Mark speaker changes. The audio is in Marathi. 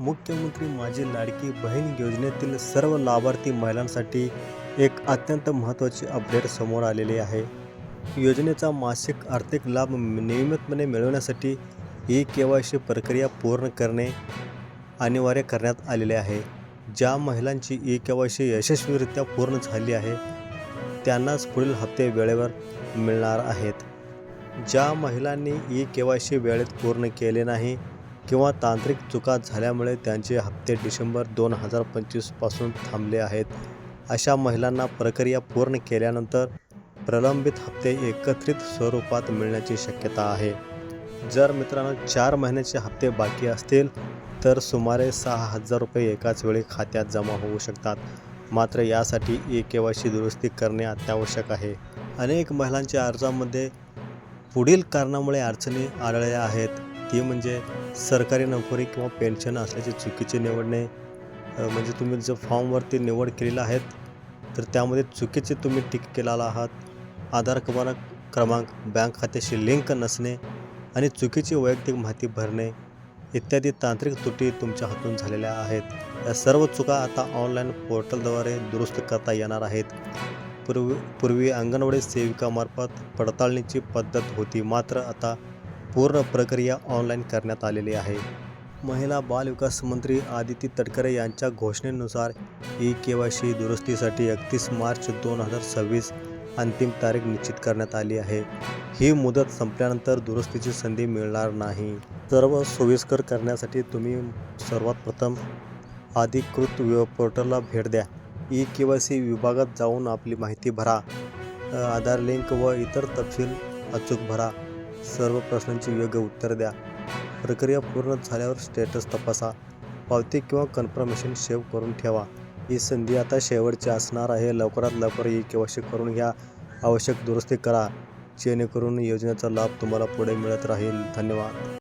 Speaker 1: मुख्यमंत्री माझी लाडकी बहीण योजनेतील सर्व लाभार्थी महिलांसाठी एक अत्यंत महत्त्वाची अपडेट समोर आलेली आहे. योजनेचा मासिक आर्थिक लाभ नियमितपणे मिळवण्यासाठी ई के वाय सी प्रक्रिया पूर्ण करणे अनिवार्य करण्यात आलेले आहे. ज्या महिलांची ई के वाय सी यशस्वीरित्या पूर्ण झाली आहे त्यांनाच पुढील हप्ते वेळेवर मिळणार आहेत. ज्या महिलांनी ई के वाय सी वेळेत पूर्ण केले नाही किंवा तांत्रिक चुका झाल्यामुळे त्यांचे हप्ते डिसेंबर दोन हजार पंचवीसपासून थांबले आहेत. अशा महिलांना प्रक्रिया पूर्ण केल्यानंतर प्रलंबित हप्ते एकत्रित स्वरूपात मिळण्याची शक्यता आहे. जर मित्रांनो चार महिन्याचे हप्ते बाकी असतील तर सुमारे सहा हजार रुपये एकाच वेळी खात्यात जमा होऊ शकतात. मात्र यासाठी ई के वाय सी दुरुस्ती करणे अत्यावश्यक आहे. अनेक महिलांच्या अर्जामध्ये पुढील कारणामुळे अडचणी आढळल्या आहेत. ती म्हणजे सरकारी नोकरी किंवा पेन्शन असल्याचे चुकीचे निवडणे म्हणजे तुम्ही जर फॉर्मवरती निवड केलेला आहेत तर त्यामध्ये चुकीचे तुम्ही टिक केलेला आहात. आधार क्रमांक क्रमांक बँक खात्याशी लिंक नसणे आणि चुकीची वैयक्तिक माहिती भरणे इत्यादी तांत्रिक त्रुटी तुमच्या हातून झालेल्या आहेत. या सर्व चुका आता ऑनलाईन पोर्टलद्वारे दुरुस्त करता येणार आहेत. पूर्वी पूर्वी अंगणवाडी सेविकामार्फत पडताळणीची पद्धत होती. मात्र आता पूर्ण प्रक्रिया ऑनलाईन करण्यात आलेली आहे. महिला बालविकास मंत्री आदिती तटकरे यांच्या घोषणेनुसार ई के वाय सी दुरुस्तीसाठी एकतीस मार्च दोन हजार सव्वीस अंतिम तारीख निश्चित करण्यात आली आहे. ही मुदत संपल्यानंतर दुरुस्तीची संधी मिळणार नाही. सर्व सोयीस्कर करण्यासाठी तुम्ही सर्वात प्रथम अधिकृत वेब पोर्टलला भेट द्या. ई के वाय सी विभागात जाऊन आपली माहिती भरा. आधार लिंक व इतर तपशील अचूक भरा. सर्व प्रश्नांची योग्य उत्तर द्या. प्रक्रिया पूर्ण झाल्यावर स्टेटस तपासा. पावती किंवा कन्फर्मेशन सेव्ह करून ठेवा. ही संधी आता शेवटची असणार आहे. लवकरात लवकर ही के करून घ्या. आवश्यक दुरुस्ती करा. जेणेकरून योजनेचा लाभ तुम्हाला पुढे मिळत राहील. धन्यवाद.